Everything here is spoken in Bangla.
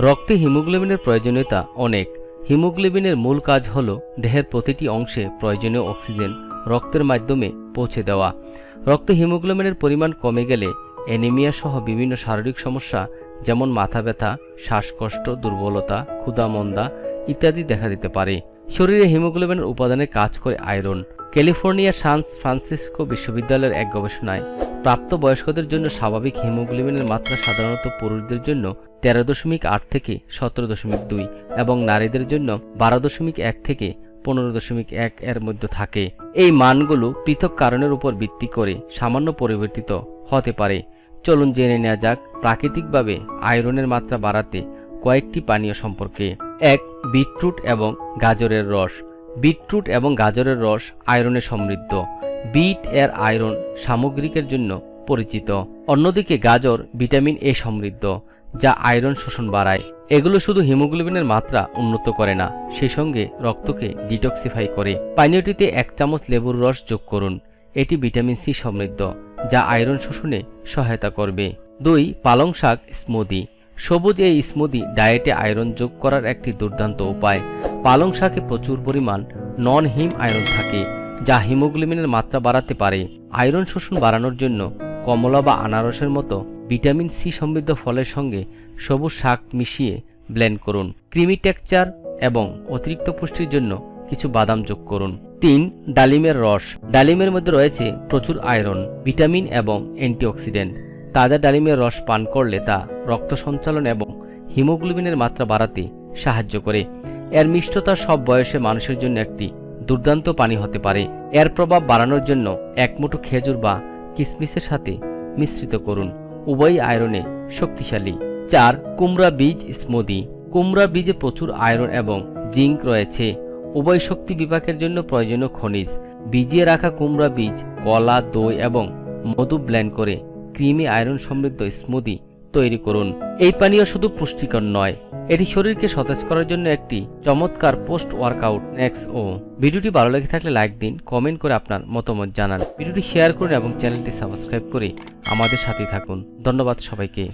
রক্তে হিমোগ্লোবিনের প্রয়োজনীয়তা অনেক। হিমোগ্লোবিনের মূল কাজ হল দেহের প্রতিটি অংশে প্রয়োজনীয় অক্সিজেন রক্তের মাধ্যমে পৌঁছে দেওয়া। রক্তে হিমোগ্লোবিনের পরিমাণ কমে গেলে অ্যানিমিয়া সহ বিভিন্ন শারীরিক সমস্যা যেমন মাথা ব্যথা, শ্বাসকষ্ট, দুর্বলতা, ক্ষুধামন্দা ইত্যাদি দেখা দিতে পারে। শরীরে হিমোগ্লোবিনের উপাদানে কাজ করে আয়রন। ক্যালিফোর্নিয়ার সান ফ্রান্সিসকো বিশ্ববিদ্যালয়ের এক গবেষণায় প্রাপ্তবয়স্কদের জন্য স্বাভাবিক হিমোগ্লোবিনের মাত্রা সাধারণত পুরুষদের জন্য তেরো দশমিক আট থেকে সতেরো দশমিক দুই এবং নারীদের জন্য বারো দশমিক এক থেকে পনেরো দশমিক এক এর মধ্যে থাকে। এই মানগুলো পৃথক কারণের উপর ভিত্তি করে সামান্য পরিবর্তিত হতে পারে। চলুন জেনে নেওয়া যাক প্রাকৃতিকভাবে আয়রনের মাত্রা বাড়াতে কয়েকটি পানীয় সম্পর্কে। এক, বিটরুট এবং গাজরের রস। বিটরুট এবং গাজরের রস আয়রনে সমৃদ্ধ। বিট এর আয়রন সামগ্রিকের জন্য পরিচিত। অন্যদিকে গাজর ভিটামিন এ সমৃদ্ধ। যা আয়রন শোষণ বাড়ায়। এগুলো শুধু হিমোগ্লোবিনের মাত্রা উন্নত করে না, সেই সঙ্গে রক্তকে ডিটক্সিফাই করে। পানীয়টিতে এক চামচ লেবুর রস যোগ করুন। এটি ভিটামিন সি সমৃদ্ধ, যা আয়রন শোষণে সহায়তা করবে। দুই, পালং শাক, স্মুদি। সবুজ এই স্মুদি ডায়েটে আয়রন যোগ করার একটি দুর্দান্ত উপায়। পালং শাকে প্রচুর পরিমাণ নন হিম আয়রন থাকে, যা হিমোগ্লোবিনের মাত্রা বাড়াতে পারে। আয়রন শোষণ বাড়ানোর জন্য কমলা বা আনারসের মতো ভিটামিন সি সমৃদ্ধ ফলের সঙ্গে সবুজ শাক মিশিয়ে ব্লেন্ড করুন। ক্রিমি টেক্সচার এবং অতিরিক্ত পুষ্টির জন্য কিছু বাদাম যোগ করুন। তিন, ডালিমের রস। ডালিমের মধ্যে রয়েছে প্রচুর আয়রন, ভিটামিন এবং অ্যান্টিঅক্সিডেন্ট। তাজা ডালিমের রস পান করলে তা রক্ত সঞ্চালন এবং হিমোগ্লোবিনের মাত্রা বাড়াতে সাহায্য করে। এর মিষ্টতা সব বয়সে মানুষের জন্য একটি দুর্দান্ত পানি হতে পারে। এর প্রভাব বাড়ানোর জন্য এক মুঠো খেজুর বা কিসমিসের সাথে মিশ্রিত করুন। উভয়ই আয়রনে শক্তিশালী। চার, কুমড়া বীজ স্মুদি। কুমড়া বীজে প্রচুর আয়রন এবং জিঙ্ক রয়েছে। উভয় শক্তি বিপাকের জন্য প্রয়োজনীয় খনিজ। ভিজিয়ে রাখা কুমড়া বীজ, কলা, দই এবং মধু ব্ল্যান্ড করে ক্রিমি আয়রন সমৃদ্ধ স্মুদি তৈরি করুন। এই পানীয় শুধু পুষ্টিকর নয়, এটি শরীরকে সতেজ করার জন্য একটি চমৎকার পোস্ট ওয়ার্কআউট নেক্স ও। ভিডিওটি ভালো লেগে থাকলে লাইক দিন, কমেন্ট করে আপনার মতামত জানান। ভিডিওটি শেয়ার করুন এবং চ্যানেলটি সাবস্ক্রাইব করে আমাদের সাথে থাকুন। ধন্যবাদ সবাইকে।